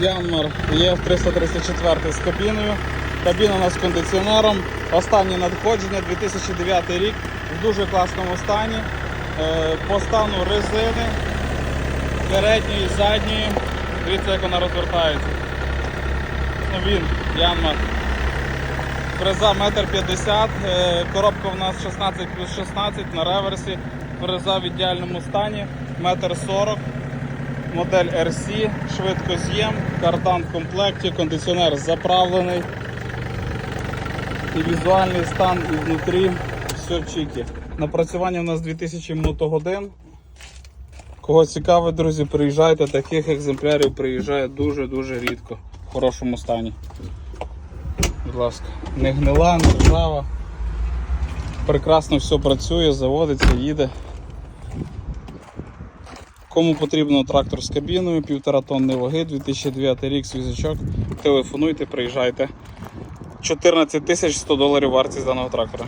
Янмар ЄФ 334 з кабіною. Кабіна у нас з кондиціонером. Останнє надходження 2009 рік в дуже класному стані. Е, По стану резини передньої, задньої. Дивіться, як вона розвертається. Ну, він, Янмар. Фреза 1,50 м, е, коробка в нас 16 плюс 16 на реверсі. Фреза в ідеальному стані, 1,40 м. Модель RC, швидкоз'єм, кардан в комплекті, кондиціонер заправлений. І візуальний стан і внутрі все чіки. Напрацювання у нас 2000 мотогодин. Кого цікавить, друзі, приїжджайте. Таких екземплярів приїжджає дуже-дуже рідко в хорошому стані. Будь ласка, не гнила, не ржава. Прекрасно все працює, заводиться, їде. Кому потрібно трактор з кабіною, півтора тонни ваги, 2009 рік свізачок, телефонуйте, приїжджайте. 14 тисяч 100 доларів вартість даного трактора.